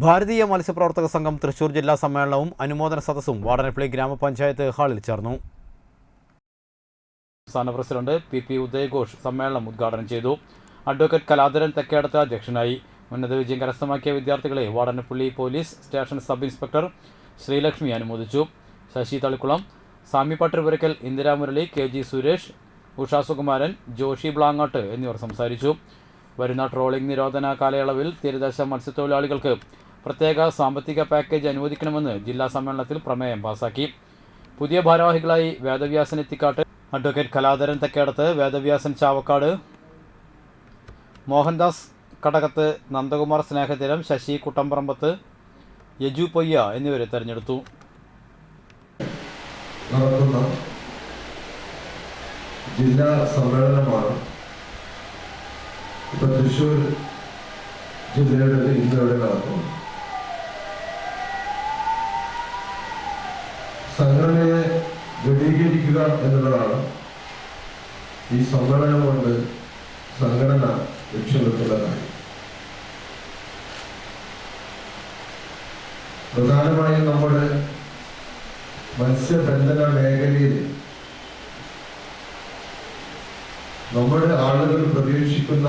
ഭാരതീയ മത്സ്യപ്രവർത്തക സംഘം തൃശൂർ ജില്ലാ സമ്മേളനവും അനുമോദന സദസ്സും വാടനപ്പള്ളി ഗ്രാമപഞ്ചായത്ത് ഹാളിൽ ചേർന്നു. സംസ്ഥാന പ്രസിഡന്റ് പി പി ഉദയഘോഷ് സമ്മേളനം ഉദ്ഘാടനം ചെയ്തു. അഡ്വക്കേറ്റ് കലാധരൻ തെക്കേടത്ത് അധ്യക്ഷനായി. ഉന്നത വിജയം കരസ്ഥമാക്കിയ വിദ്യാർത്ഥികളെ Vadanappally police station sub inspector Sreelakshmi അനുമോദിച്ചു. ശശി തളിക്കുളം സാമി പട്ടുപുരക്കൽ ഇന്ദിരാ മുരളി കെ ജി സുരേഷ് ഉഷാസുകുമാരൻ ജോഷി ബ്ലാങ്ങാട്ട് എന്നിവർ സംസാരിച്ചു. വരുന്ന ട്രോളിംഗ് നിരോധന കാലയളവിൽ തീരദേശ മത്സ്യത്തൊഴിലാളികൾക്ക് പ്രത്യേക സാമ്പത്തിക പാക്കേജ് അനുവദിക്കണമെന്ന് ജില്ലാ സമ്മേളനത്തിൽ പ്രമേയം പാസാക്കി. പുതിയ ഭാരവാഹികളായി വേദവ്യാസൻ എത്തിക്കാട്ട്. അഡ്വക്കേറ്റ് കലാധരൻ തെക്കേടത്ത് വേദവ്യാസൻ ചാവക്കാട്. മോഹൻദാസ് കടകത്ത് നന്ദകുമാർ സ്നേഹതീരം ശശി കുട്ടമ്പറമ്പത്ത് യജു പൊയ്യ എന്നിവരെ തെരഞ്ഞെടുത്തു. ജില്ലാ സമ്മേളനമാണ് ഇപ്പൊ തൃശ്ശൂർ ജില്ലയുടെ ഇന്നിവിടെ നടക്കുന്നു സംഘടനയെ ദൃഢീകരിക്കുക എന്നുള്ളതാണ് ഈ സമ്മേളനം കൊണ്ട് സംഘടന ലക്ഷ്യം വെക്കുന്ന കാര്യം. പ്രധാനമായും നമ്മുടെ മത്സ്യബന്ധന മേഖലയിൽ നമ്മുടെ ആളുകൾ പ്രതീക്ഷിക്കുന്ന